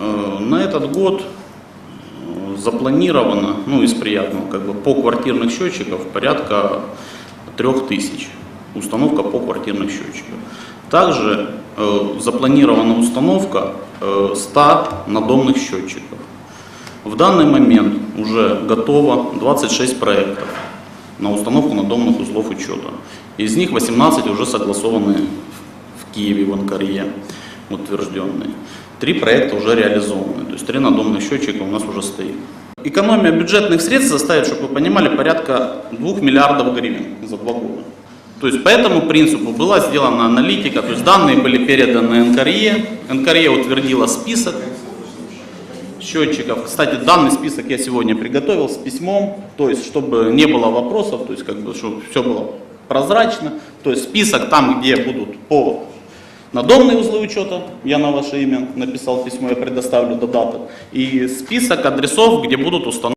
Э, На этот год э, запланировано, ну из приятного, как бы по квартирных счетчиков порядка 3000. Установка по квартирных счетчиков. Также э, запланирована установка э, 100 надомных счетчиков. В данный момент уже готово 26 проектов на установку надомных узлов учета. Из них 18 уже согласованы в Киеве, в Анкаре, утвержденные. Три проекта уже реализованы, то есть три надомных счетчика у нас уже стоит. Экономия бюджетных средств составит, чтобы вы понимали, порядка 2 миллиардов гривен за два года. То есть по этому принципу была сделана аналитика, то есть данные были переданы НКРЕ, НКРЕ утвердила список счетчиков. Кстати, данный список я сегодня приготовил с письмом, то есть чтобы не было вопросов, то есть как бы чтобы все было прозрачно. То есть список там, где будут по надомные узлы учета, я на ваше имя написал письмо, я предоставлю додаток, и список адресов, где будут установлены